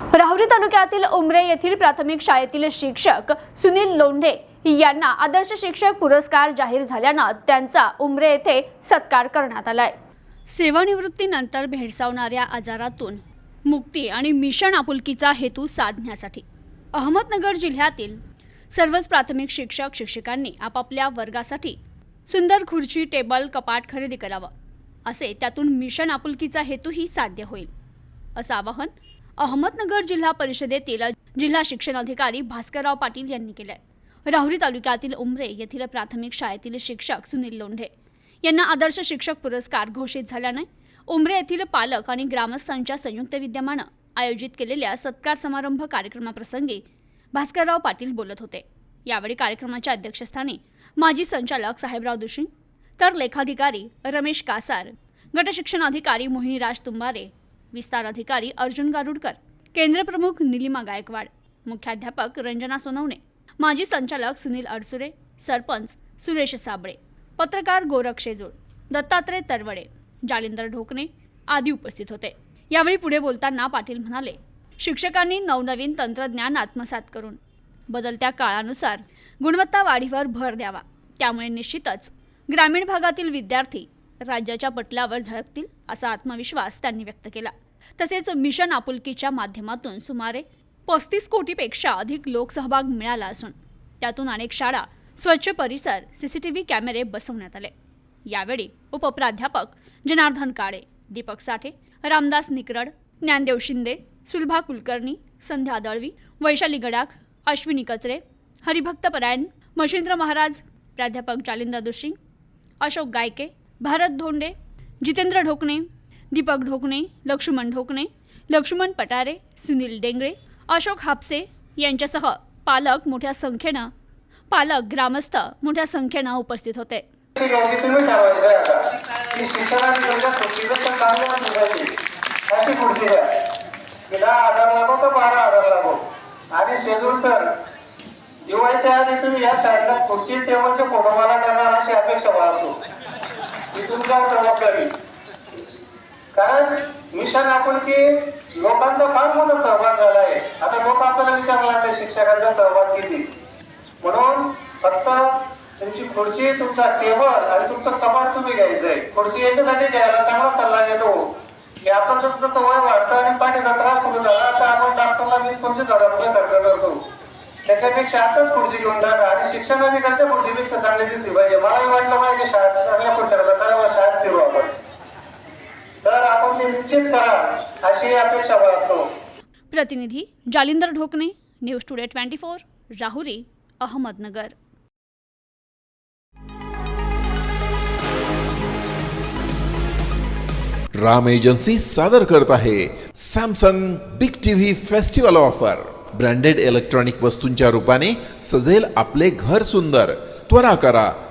राहुरी तालुक्यातील उमरे येथील प्राथमिक शाळेतील शिक्षक सुनील लोंढे यांना आदर्श शिक्षक पुरस्कार जाहीर झाल्यानं त्यांचा उमरे येथे सत्कार करण्यात आलाय. सेवानिवृत्तीनंतर भेडसावणाऱ्या आजारातून मुक्ती आणि मिशन आपुलकीचा हेतू साधण्यासाठी अहमदनगर जिल्ह्यातील सर्वच प्राथमिक शिक्षक शिक्षकांनी आपापल्या वर्गासाठी सुंदर खुर्ची टेबल कपाट खरेदी करावं. असे त्यातून मिशन आपुलकीचा हेतूही साध्य होईल. असं आवाहन अहमदनगर जिल्हा परिषदेतील जिल्हा शिक्षण अधिकारी भास्करराव पाटील यांनी केलंय. राहुरी तालुक्यातील उमरे येथील प्राथमिक शाळेतील शिक्षक सुनील लोंढे यांना आदर्श शिक्षक पुरस्कार घोषित झाल्याने उमरे येथील पालक आणि ग्रामस्थांच्या संयुक्त विद्यमानं आयोजित केलेल्या सत्कार समारंभ कार्यक्रमाप्रसंगी भास्करराव पाटील बोलत होते. यावेळी कार्यक्रमाच्या अध्यक्षस्थानी माजी संचालक साहेबराव दुशिंग तर लेखाधिकारी रमेश कासार गटशिक्षण अधिकारी मोहिनीराज तुंबारे विस्तार अधिकारी अर्जुन गारुडकर. केंद्रप्रमुख निलिमा गायकवाड. मुख्याध्यापक रंजना सोनवणे. माजी संचालक सुनील अडसुरे. सरपंच सुरेश साबळे. पत्रकार गोरख शेजूळ. दत्तात्रय तरवडे जालिंदर ढोकणे आदी उपस्थित होते. यावेळी पुढे बोलताना पाटील म्हणाले शिक्षकांनी नवनवीन तंत्रज्ञान आत्मसात करून बदलत्या काळानुसार गुणवत्ता वाढीवर भर द्यावा. त्यामुळे निश्चितच ग्रामीण भागातील विद्यार्थी राज्याच्या पटलावर झळकतील असा आत्मविश्वास त्यांनी व्यक्त केला. तसेच मिशन आपुलकीच्या माध्यमातून सुमारे पस्तीस कोटीपेक्षा अधिक लोकसहभाग मिळाला असून त्यातून अनेक शाळा स्वच्छ परिसर सीसीटीव्ही कॅमेरे बसवण्यात आले. यावेळी उपप्राध्यापक जनार्दन काळे दीपक साठे रामदास निकरड ज्ञानदेव शिंदे सुलभा कुलकर्णी संध्या दळवी वैशाली गडाख अश्विनी कचरे हरिभक्त परायण मशिंद्र महाराज प्राध्यापक जालिंदा दुशिंग अशोक गायके भारत धोंडे जितेंद्र ढोकणे दीपक ढोकणे लक्ष्मण ढोकणे लक्ष्मण पटारे सुनील डेंगळे अशोक हापसे यांच्यासह पालक मोठ्या संख्येनं पालक ग्रामस्थ मोठ्या संख्येनं उपस्थित होते. आणि शेजूळ सर दिवाळीच्या आधी तुम्ही या शाळेला खुर्ची टेबलच्या फोटो मला करणार अशी अपेक्षा बाळगतो. ही तुमच्यावर जबाबदारी. कारण मिशन आपण की लोकांचा फार मोठा सहभाग झाला आहे. आता लोक आपल्याला विचारायला लागले शिक्षकांचा सहभाग किती? म्हणून फक्त तुमची खुर्ची तुमचा टेबल आणि तुमचं कपाट तुम्ही घ्यायचंय. खुर्ची याच्यासाठी घ्यायला चांगला सल्ला देतो. की आपण जसं जसं वय वाढतं आणि पाठीचा त्रास सुरू झाला तर आपण डॉक्टरला मी पंचवीस हजार रुपये खर्च करतो. त्याच्यापेक्षा आताच खुर्ची घेऊन टाका आणि शिक्षणाधिकारीच्या खुर्चीपेक्षा चांगली दिसली पाहिजे. मला वाटलं पाहिजे शाळा चांगल्या खुर्च्या फिरू आपण. तर आपण ते निश्चित करा अशी अपेक्षा बाळगतो. प्रतिनिधी Jalindar Dhokane news today twenty four Rahuri Ahmednagar. Ram agency सादर करत आहे Samsung big TV festival offer. Branded electronic वस्तूंच्या रूपाने सजेल आपले घर सुंदर. त्वरा करा